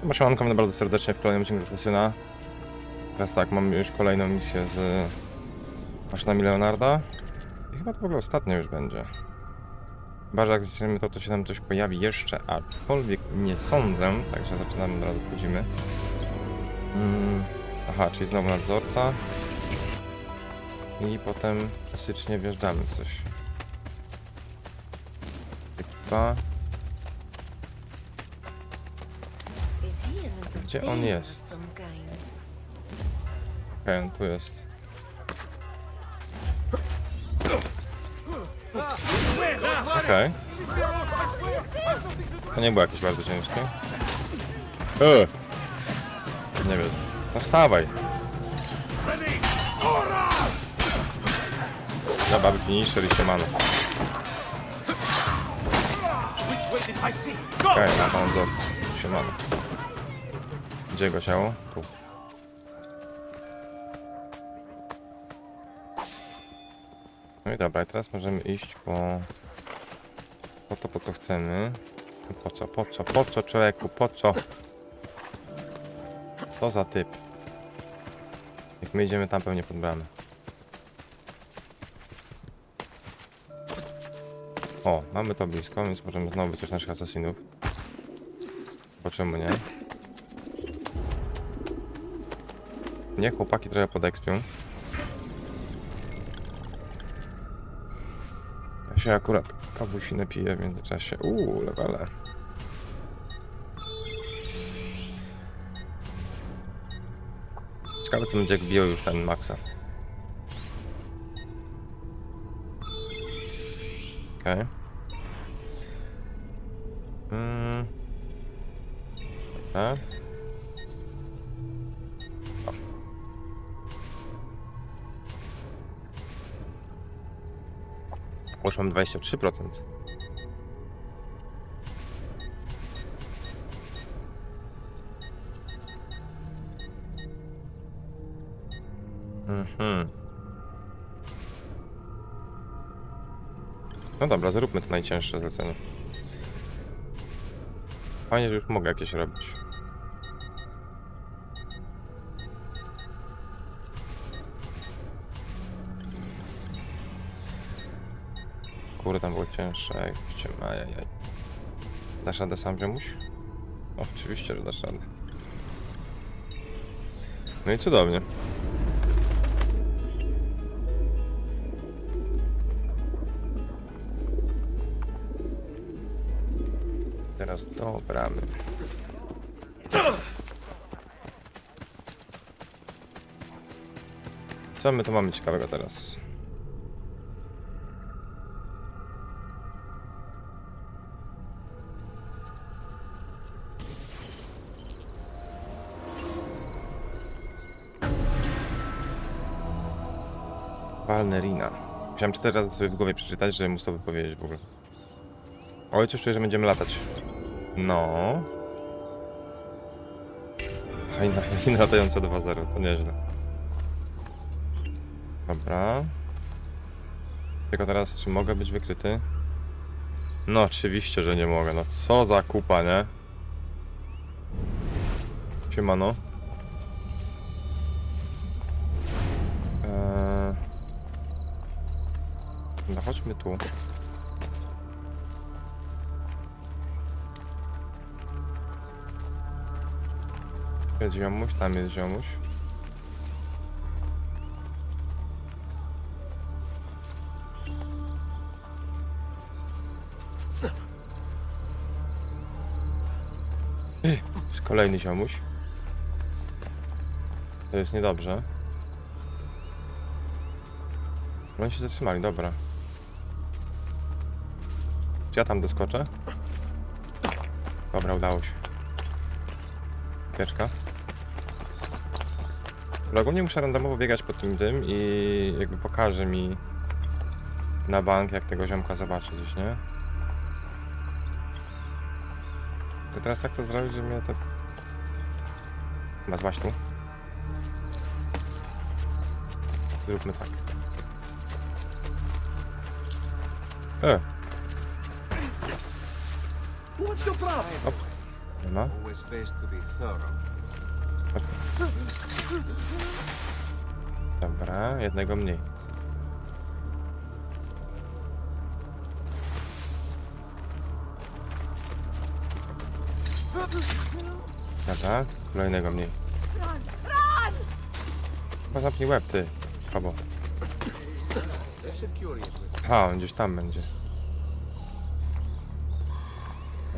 Chyba siemanko, mnie bardzo serdecznie w kolejnym odcinku Asasyna. Teraz tak, mam już kolejną misję z maszynami Leonarda. I chyba to w ogóle ostatnia już będzie. Chyba, że jak zaczniemy to, to się tam coś pojawi jeszcze, aczkolwiek nie sądzę, także zaczynamy, od razu wchodzimy. Mm, aha, czyli znowu nadzorca. I potem klasycznie wjeżdżamy w coś. Ekipa. Gdzie on jest? Okej, on tu jest. Okej. To nie było jakieś bardzo ciężkie. Eee. Nie wiem. No wstawaj. Dobra, finisher i siemano. Okej, na pan wzór. Siemano. Gdzie go ciało? Tu. No i dobra, teraz możemy iść po... Po to, po co chcemy. Po co, po co, po co człowieku, po co? Co za typ? Jak my idziemy tam pewnie pod bramę. O, mamy to blisko, więc możemy znowu wysłać naszych asasinów. Po czemu nie? Nie, chłopaki trochę podekspią. Ja się akurat kawusinę piję w międzyczasie. Uuu, lewele. Ciekawe co będzie jak biją już ten Maxa. Okej. Mm. Dobra. Już mam 23%. Mhm. No dobra, zróbmy to najcięższe zlecenie. Fajnie, że już mogę jakieś robić. Cięższe. jak cię- Ajajaj. Dasz radę sam? O, oczywiście, że dasz radę. No i cudownie. Teraz do bramy. Co my tu mamy ciekawego teraz? Walnerina. Musiałem cztery razy sobie w głowie przeczytać, żeby móc to wypowiedzieć w ogóle. Oj, czuję, że będziemy latać. No. Fajna, fajna latająca 2.0, to nieźle. Dobra. Tylko teraz, czy mogę być wykryty? No, oczywiście, że nie mogę. No, co za kupa, nie? Siemano. No, chodźmy tu. Jest ziomuś, tam jest ziomuś. Jest kolejny ziomuś. To jest niedobrze. Oni się zatrzymali, dobra. Ja tam doskoczę? Dobra, udało się. Pieczka. Ogólnie muszę randomowo biegać po tym tym i jakby pokaże mi na bank, jak tego ziomka zobaczę gdzieś, nie? Tylko teraz tak to zrobić, że mnie to... Chyba złaś tu. Zróbmy tak. E, To be thorough. Dobra, jednego mniej. Dobra, kolejnego mniej. Chyba zamknij łeb, ty. Albo. Ha, on gdzieś tam będzie.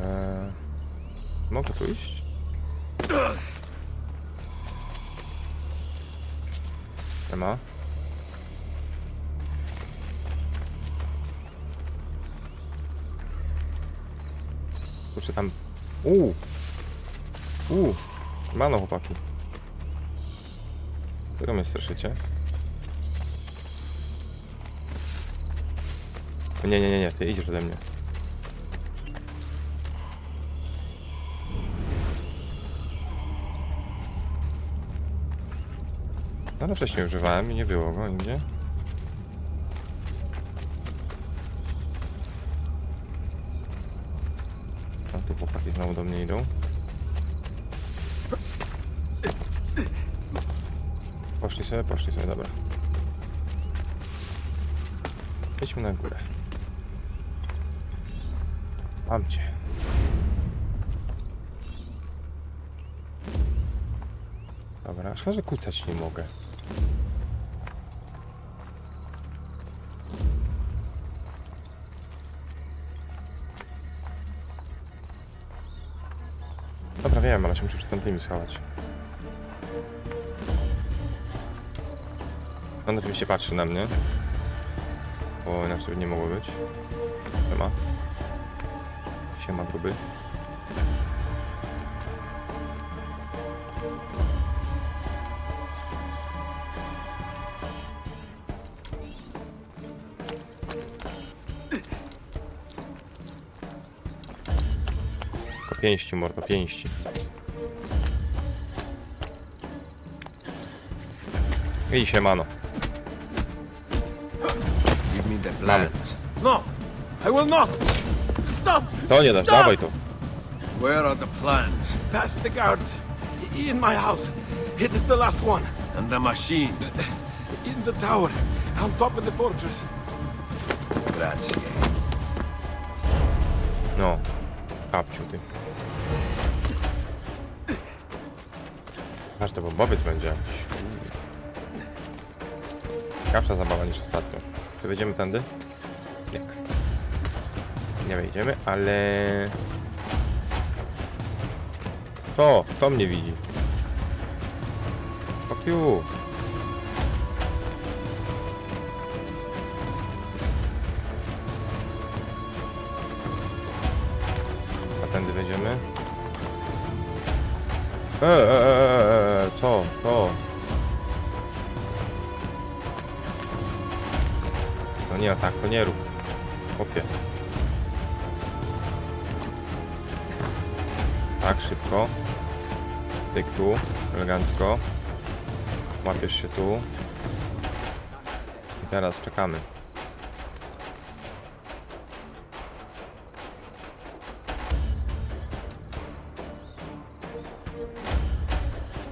Eee, mogę tu iść? Nie ma. Kurczę tam... Uuu! Uuu! Mano chłopaki. Czego mnie straszycie? Nie, nie, nie, nie, ty idziesz ode mnie. Ale wcześniej używałem i nie było go nigdzie. A tu chłopaki znowu do mnie idą. Poszli sobie, poszli sobie, dobra. Idźmy na górę. Mam cię. Dobra, szkoda, że kucać nie mogę. Wiem, ale się muszę przed tamtymi schować. On oczywiście patrzy na mnie. Bo inaczej by nie mogło być. Siema. Siema gruby. Pięści, mordo, pięści. I siemano. Give me the Mamy. plans. No, I will not. Stop! To nie dasz, Stop! dawaj to. Where are the plans? Past the guards. In my house. It is the last one. And the machine? In the tower. On top of the fortress. Grazie. No. Kapciu ty. Aż to bombowiec będzie jakiś. Ciekawsza zabawa niż ostatnio. Czy wejdziemy tędy? Nie. Nie wejdziemy, ale... Co? Kto mnie widzi? Fuck you. A tędy wejdziemy? Eee, e, e, nie, tak to nie rób. Chłopie. Tak, szybko. Tyk tu, elegancko. Łapiesz się tu. I teraz czekamy.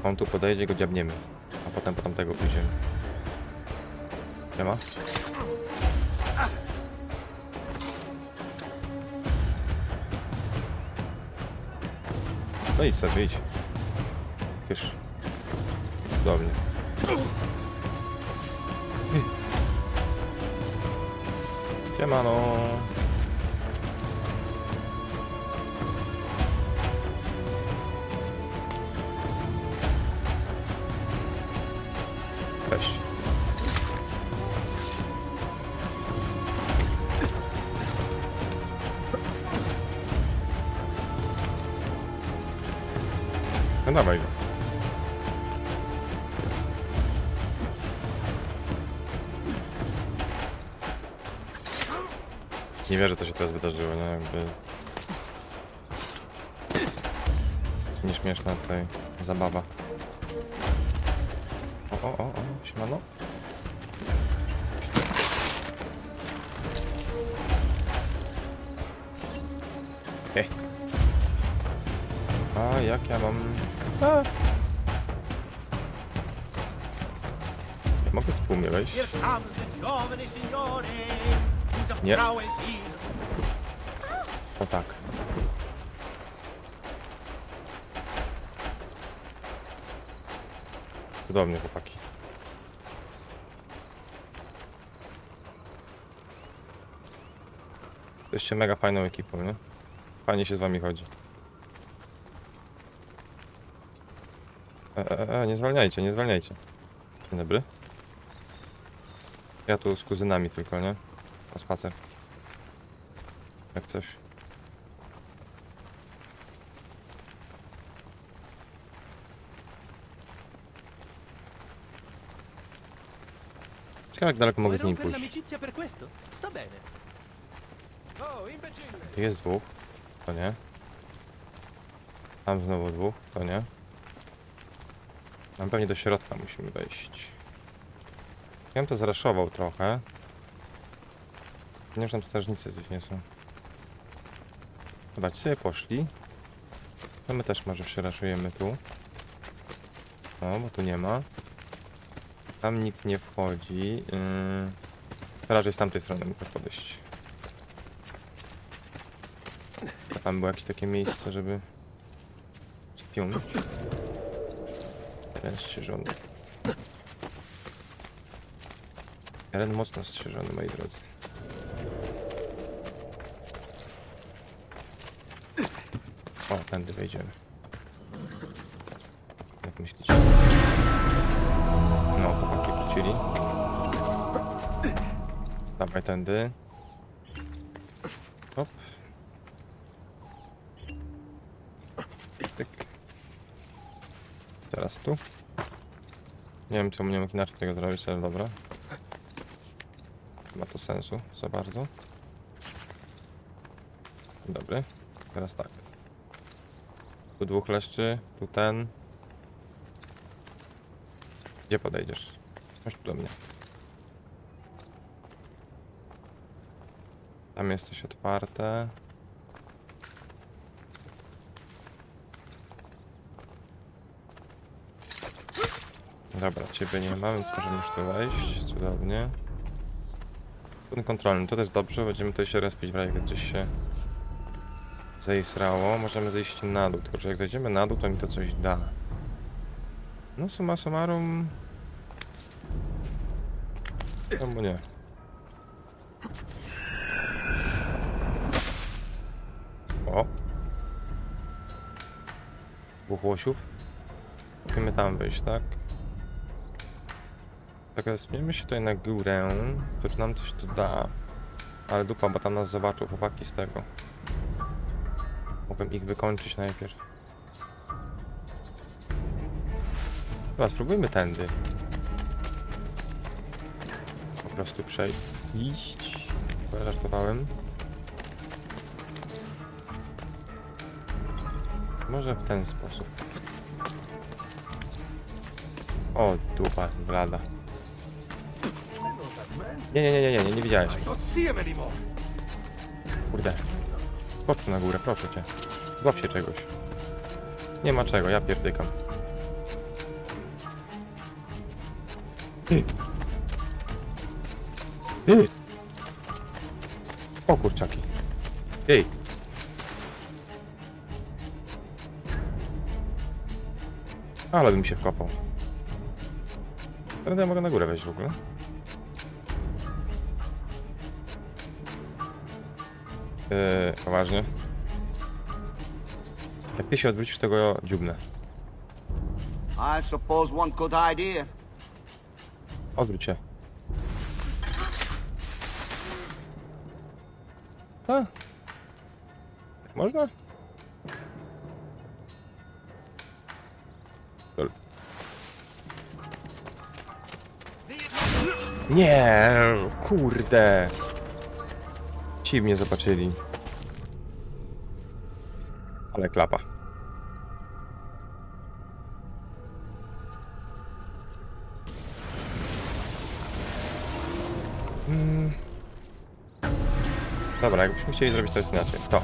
On tu podejdzie, go dziabniemy. A potem po tamtego pójdziemy. Nie ma? No idź sobie, idź. Wiesz. Do mnie. Siemano. Dawaj go. Nie wierzę, co się teraz wydarzyło, nie? Jakby... Nieśmieszna tutaj zabawa. O, o, o, o, siemano. Okej. A jak ja mam... A. Nie mogę w tłumie wejść. Here comes the giovane signore, whose Yep. prowess he's O tak. Cudownie, chłopaki. Jesteście mega fajną ekipą, nie? Fajnie się z wami chodzi. E, e, e, nie zwalniajcie, nie zwalniajcie. Dzień dobry. Ja tu z kuzynami tylko, nie? Na spacer. Jak coś. Ciekawe jak daleko mogę z nim pójść. Tu jest dwóch, to nie. Tam znowu dwóch, to nie. Tam pewnie do środka musimy wejść. Ja bym to zraszował trochę. Ponieważ tam strażnicy coś nie są. Zobaczcie, sobie poszli. To my też może przeraszujemy tu. No, bo tu nie ma. Tam nikt nie wchodzi. Yy... Raczej z tamtej strony muszę podejść. Tam było jakieś takie miejsce, żeby spiąć. Teren strzyżony. Teren mocno strzyżony, moi drodzy. O, tędy wejdziemy. Jak myślicie? No, chłopaki wrócili. Dawaj tędy. 15. Nie wiem, czemu nie mógł inaczej tego zrobić, ale dobra. Nie ma to sensu za bardzo. Dobry. Teraz tak. Tu dwóch leszczy, tu ten. Gdzie podejdziesz? Chodź tu do mnie. Tam jest coś otwarte. Dobra, ciebie nie ma, więc możemy już tu wejść. Cudownie. Punkt kontrolny, to też dobrze. Będziemy tutaj się respić gdy gdzieś się zejsrało. Możemy zejść na dół, tylko że jak zejdziemy na dół, to mi to coś da. No summa summarum... Czemu nie? O! Dwóch łosiów. Musimy tam wyjść, tak? Tak, zbierzmy się tutaj na górę, to czy nam coś tu da. Ale dupa, bo tam nas zobaczą chłopaki z tego. Mogłem ich wykończyć najpierw. Chyba spróbujmy tędy. Po prostu przejść. Bo żartowałem. Może w ten sposób. O, dupa, blada. Nie, nie, nie, nie, nie, nie, nie widziałeś. Kurde. Skocz tu na górę, proszę cię. Złap się czegoś. Nie ma czego, ja pierdykam. O kurczaki. Ty. Ale bym się wkopał. Teraz ja mogę na górę wejść w ogóle. Yy, poważnie. Jak ty się odwrócisz, to go dziubnę. I suppose one good idea. Odwróć się. A? Można? Lol. Nie, kurde ci mnie zobaczyli. Ale klapa. Hmm. Dobra, jakbyśmy chcieli zrobić coś inaczej. To.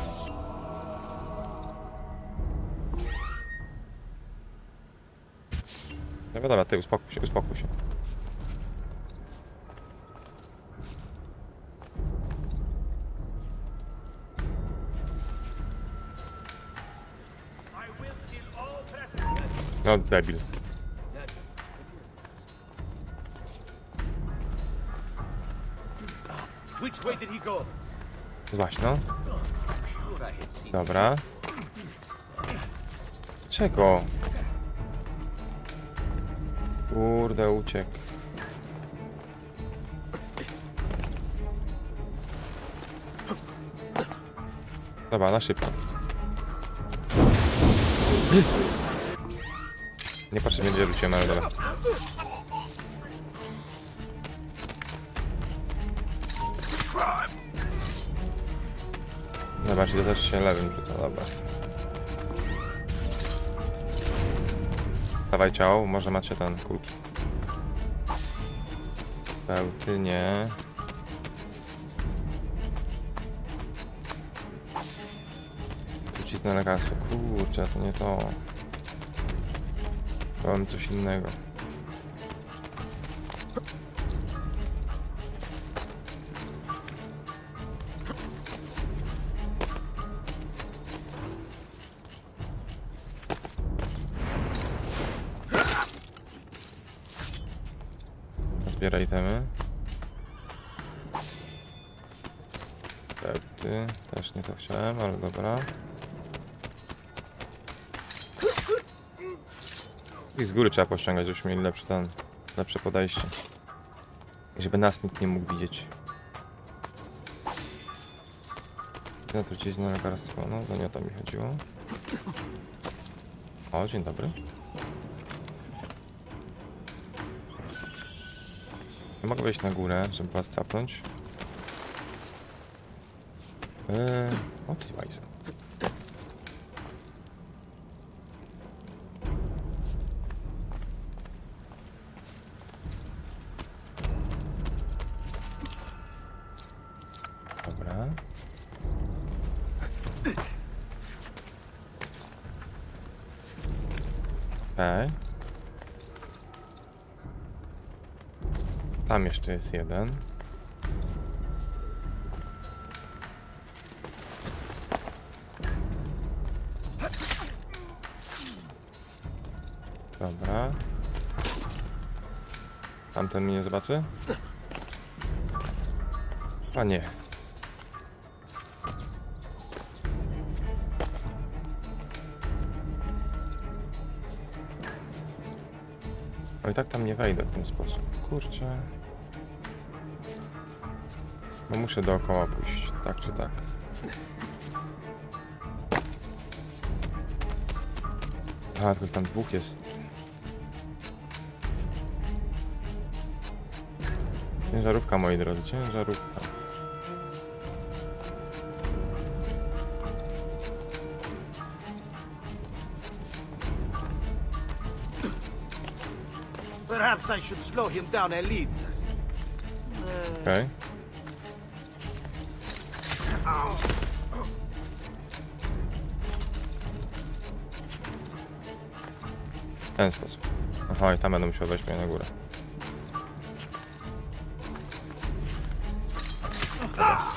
No dobra, dobra, ty uspokój się, uspokój się. No, debil. Złaś, no. Dobra. Czego? Kurde, uciekł. Dobra, na szybko. Nie patrzę, będzie rzuciłem, ale dobra. Dobra, czyli też się lewym rzuca, dobra. Dawaj ciało, może macie ten kulki. Bełty nie. Trucizna lekarstwo. Kurczę, to nie to. Mam coś innego. I z góry trzeba pościągać, żebyśmy mieli lepszy ten, lepsze podejście. Żeby nas nikt nie mógł widzieć. Na trucizna lekarstwo, no to nie o to mi chodziło. O, dzień dobry. Ja mogę wejść na górę, żeby was capnąć. Eee, o ty wajza. Dobra. Okej. Jeszcze jest jeden. Dobra. Tamten mnie nie zobaczy? A nie. No i tak tam nie wejdę w ten sposób. Kurczę. No muszę dookoła pójść, tak czy tak. A, tylko tam dwóch jest. Ciężarówka, moi drodzy, ciężarówka. Perhaps I should slow him down a little. Okej. W ten sposób. Aha, i tam będę musiał wejść mnie na górę.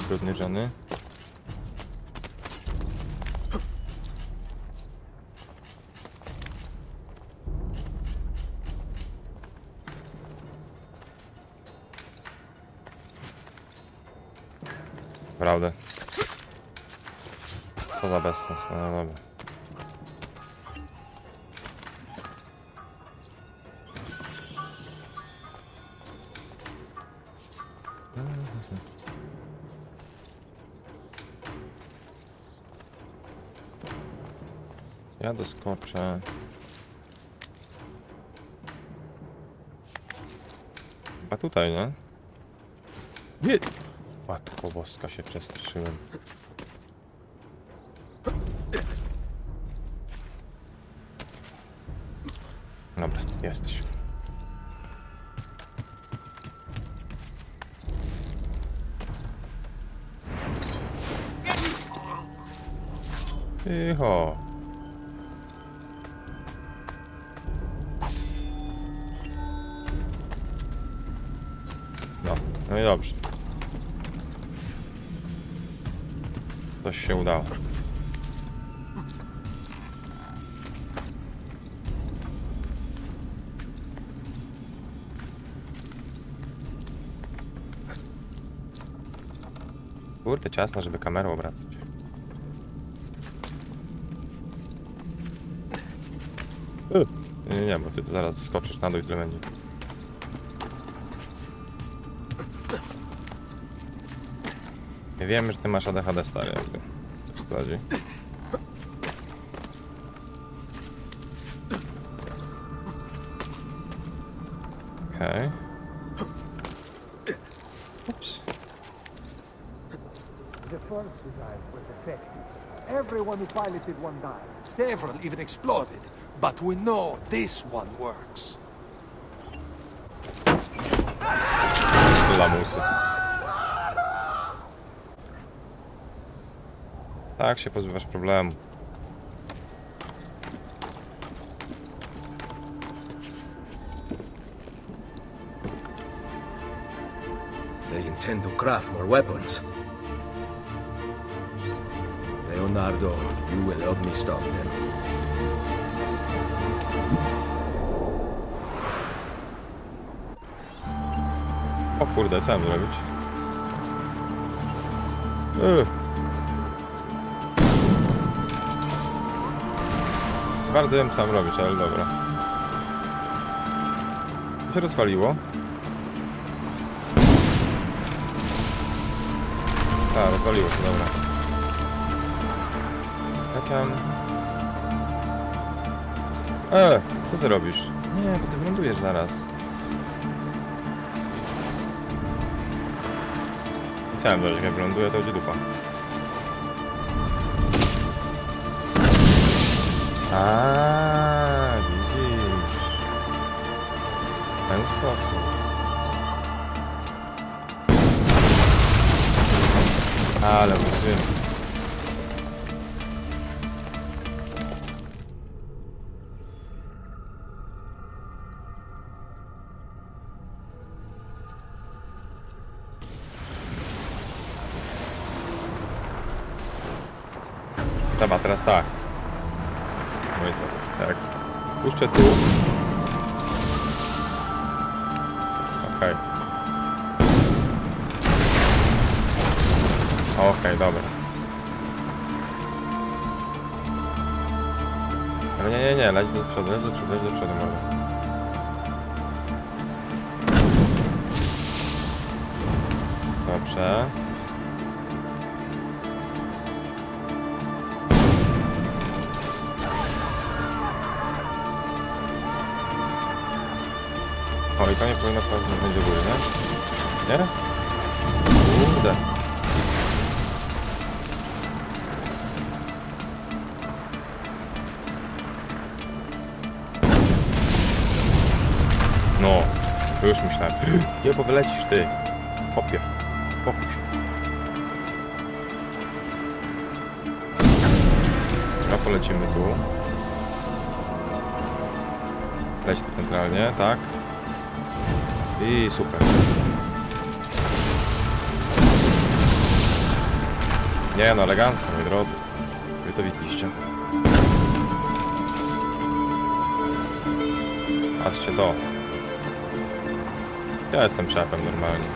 Brudny Johnny. Prawda. Co za bezsens, no dobra. Ja doskoczę. A tutaj, nie? Nie! Matko boska się przestraszyłem. Dobra, jesteś. Cicho. No i dobrze. Coś się udało. Kurde, ciasno, żeby kamerą obracać. Nie, nie, bo ty zaraz skoczysz na dół i tyle będzie. Nie wiemy, że ty masz ADHD stary jakby. Wiesz co chodzi? Okej. Ups. The first design was effective. Everyone who piloted one died. Several even exploded. But we know this one works. Lamusy. Tak się pozbywasz problemu. They intend to craft more weapons. Leonardo, you will help me stop them. O kurde, co mam zrobić? Ugh. Bardzo wiem co mam robić, ale dobra. Co się rozwaliło? Tak, rozwaliło się, dobra. Mam... E, co ty robisz? Nie, bo ty wylądujesz zaraz. Chciałem dojść, jak wyląduje, to będzie dupa. A, widzisz. W ten sposób. Ale mówimy. Przodu, leć do przodu, leć. Dobrze. O, i to nie powinno prowadzić będzie góry, nie? Nie? Kurde. No, już myślałem. Nie, bo wylecisz ty. Popie. Się. Dobra, polecimy tu. Leć centralnie, tak? I super. Nie no, elegancko, moi drodzy. Wy to widzieliście. Patrzcie to. Ja jestem szefem normalnie.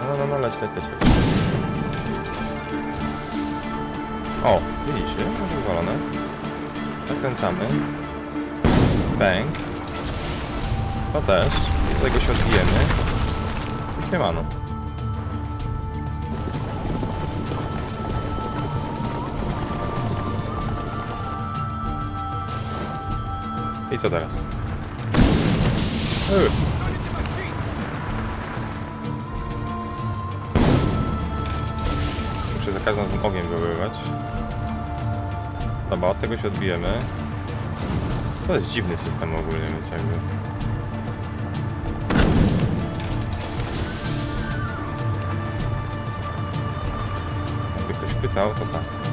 No, no, no, leć, leć, leć, leć. O, widzicie, wywalone. Zakręcamy. Bang. To też. I do tego się odbijemy. I siemano. Co teraz? Yy. Muszę za każdym razem ogień wywoływać. Dobra, od tego się odbijemy. To jest dziwny system ogólnie, więc jakby... Jakby ktoś pytał, to tak.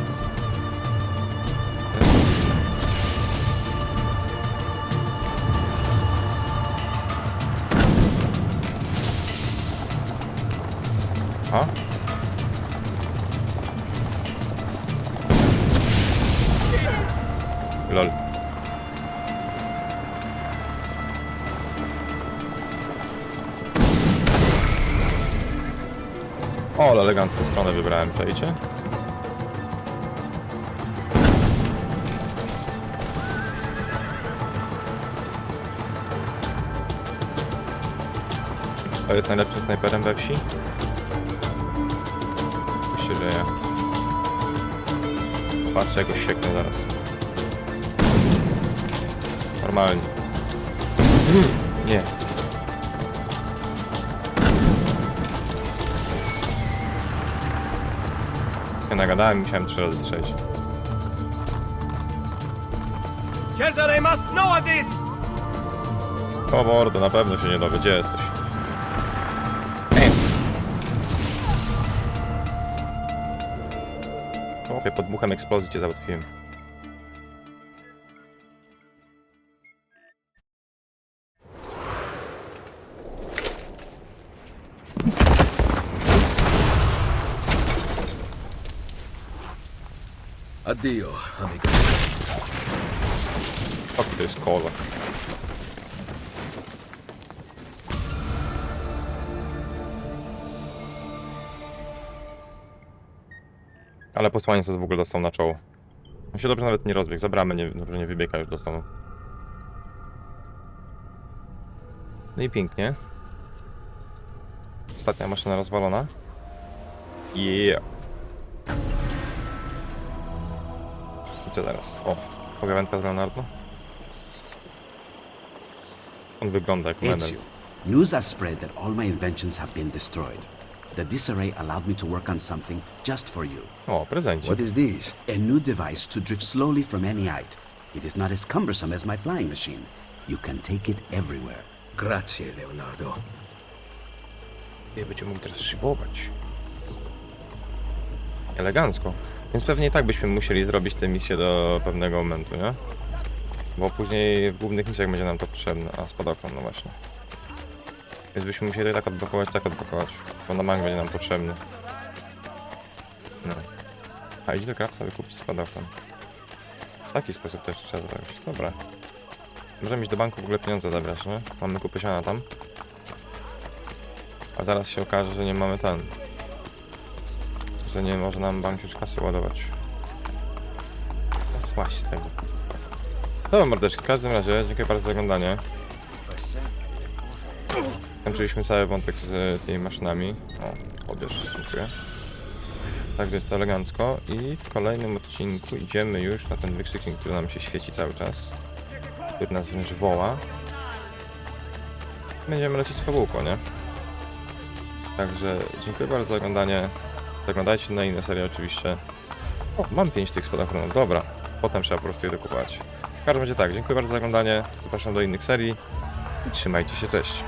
Stronę wybrałem, czajcie? To jest najlepszym snajperem we wsi? Myślę, że ja. Patrzę, jak go sieknę zaraz. Normalnie. Nie. Nagadałem, musiałem trzy razy strzelić. Cesare must know this! O mordo, na pewno się nie dowie, gdzie jesteś? Ej. Chłopie, pod buchem eksplozji cię załatwiłem. Addio, amico. Fuck, to jest. Ale posłaniec to w ogóle dostał na czoło. On się dobrze nawet nie rozbiegł, za bramę nie, dobrze nie wybiega, już dostał. No i pięknie. Ostatnia maszyna rozwalona. Yeah. Co teraz? O, pogawędka z Leonardo. On wygląda jak menel. Ezio, news has spread that all my inventions have been destroyed. The disarray allowed me to work on something just for you. O, prezencie. What is this? A new device to drift slowly from any height. It is not as cumbersome as my flying machine. You can take it everywhere. Grazie, Leonardo. Ja będzie mógł teraz szybować. Elegancko. Więc pewnie i tak byśmy musieli zrobić tę misję do pewnego momentu, nie? Bo później w głównych misjach będzie nam to potrzebne. A, spadochron, no właśnie. Więc byśmy musieli tak odblokować, tak odblokować. Bo na bank będzie nam potrzebny. No. A idź do krawca wykupić spadochron. W taki sposób też trzeba zrobić. Dobra. Możemy iść do banku w ogóle pieniądze zabrać, nie? Mamy kupę siana tam. A zaraz się okaże, że nie mamy ten. Że nie może nam bank już kasy ładować. Złaś z tego. Dobra mordeczki, w każdym razie dziękuję bardzo za oglądanie. Kończyliśmy cały wątek z tymi maszynami. O, odbierz, dziękuję. Także jest to elegancko i w kolejnym odcinku idziemy już na ten wykrzyknik, który nam się świeci cały czas. Który nas wręcz woła. Będziemy lecieć z fabułką, nie? Także dziękuję bardzo za oglądanie. Zaglądajcie na inne serie oczywiście. O, mam 5 tych spadochronów, dobra. Potem trzeba po prostu je dokupować. W każdym razie tak, dziękuję bardzo za oglądanie. Zapraszam do innych serii. I trzymajcie się, cześć.